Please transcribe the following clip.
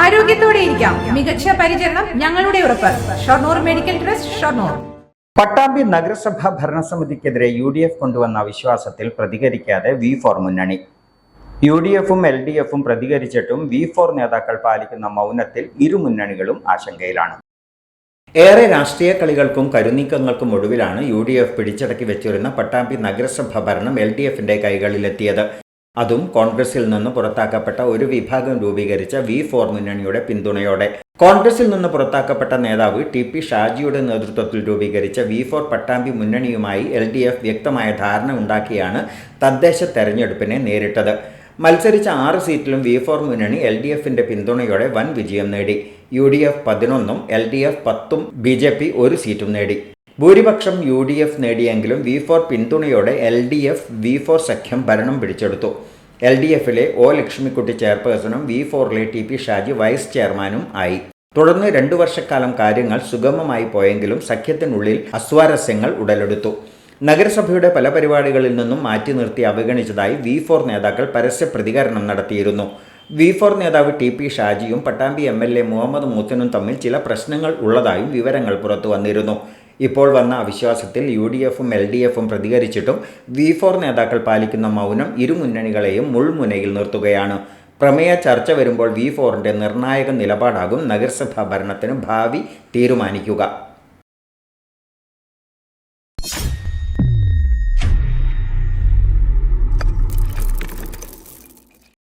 ആരോഗ്യത്തോടെ ഇരിക്കാം. മികച്ച പരിചരണം ഞങ്ങളുടെ ഉറപ്പ്. Shoranur medical trust Shoranur. Pattambi നഗരസഭാ ഭരണസമിതിക്കെതിരെ യു ഡി എഫ് കൊണ്ടുവന്ന വിശ്വാസത്തിൽ പ്രതികരിക്കാതെ വി ഫോർ മുന്നണി. യു ഡി എഫും എൽ ഡി എഫും പ്രതികരിച്ചിട്ടും വി ഫോർ നേതാക്കൾ പാലിക്കുന്ന മൗനത്തിൽ ഇരു മുന്നണികളും ആശങ്കയിലാണ്. ഏറെ രാഷ്ട്രീയ കളികൾക്കും കരുനീക്കങ്ങൾക്കും ഒടുവിലാണ് യു ഡി എഫ് പിടിച്ചടക്കി വെച്ചിരുന്ന പട്ടാമ്പി നഗരസഭ ഭരണം എൽ ഡി എഫിന്റെ കൈകളിലെത്തിയത്. അതും കോൺഗ്രസിൽ നിന്ന് പുറത്താക്കപ്പെട്ട ഒരു വിഭാഗം രൂപീകരിച്ച വി ഫോർ മുന്നണിയുടെ പിന്തുണയോടെ. കോൺഗ്രസിൽ നിന്ന് പുറത്താക്കപ്പെട്ട നേതാവ് ടി പി ഷാജിയുടെ നേതൃത്വത്തിൽ രൂപീകരിച്ച വി ഫോർ പട്ടാമ്പി മുന്നണിയുമായി എൽ ഡി എഫ് വ്യക്തമായ ധാരണ ഉണ്ടാക്കിയാണ് തദ്ദേശ തെരഞ്ഞെടുപ്പിനെ നേരിട്ടത്. മത്സരിച്ച ആറ് സീറ്റിലും വി ഫോർ മുന്നണി എൽ ഡി എഫിന്റെ പിന്തുണയോടെ വൻ വിജയം നേടി. യു ഡി എഫ് പതിനൊന്നും എൽ ഡി എഫ് പത്തും ബി ജെ പി ഒരു സീറ്റും നേടി. ഭൂരിപക്ഷം യു ഡി എഫ് നേടിയെങ്കിലും വി ഫോർ പിന്തുണയോടെ L D F V four സഖ്യം ഭരണം പിടിച്ചെടുത്തു. എൽ ഡി എഫിലെ ഒ ലക്ഷ്മിക്കുട്ടി ചെയർപേഴ്സണും വി ഫോറിലെ ടി പി ഷാജി വൈസ് ചെയർമാനും ആയി. തുടർന്ന് രണ്ടു വർഷക്കാലം കാര്യങ്ങൾ സുഗമമായി പോയെങ്കിലും സഖ്യത്തിനുള്ളിൽ അസ്വാരസ്യങ്ങൾ ഉടലെടുത്തു. നഗരസഭയുടെ പല പരിപാടികളിൽ നിന്നും മാറ്റി നിർത്തി അവഗണിച്ചതായി വി ഫോർ നേതാക്കൾ പരസ്യ പ്രതികരണം നടത്തിയിരുന്നു. വി ഫോർ നേതാവ് T P ഷാജിയും Pattambi M L A Muhammad മൂത്തനും തമ്മിൽ ചില പ്രശ്നങ്ങൾ ഉള്ളതായും വിവരങ്ങൾ പുറത്തു വന്നിരുന്നു. ഇപ്പോൾ വന്ന അവിശ്വാസത്തിൽ യു ഡി എഫും എൽ ഡി എഫും പ്രതികരിച്ചിട്ടും വി ഫോർ നേതാക്കൾ പാലിക്കുന്ന മൗനം ഇരുമുന്നണികളെയും മുൾമുനയിൽ നിർത്തുകയാണ്. പ്രമേയ ചർച്ച വരുമ്പോൾ വി ഫോറിന്റെ നിർണായക നിലപാടാകും നഗരസഭാ ഭരണത്തിന് ഭാവി തീരുമാനിക്കുക.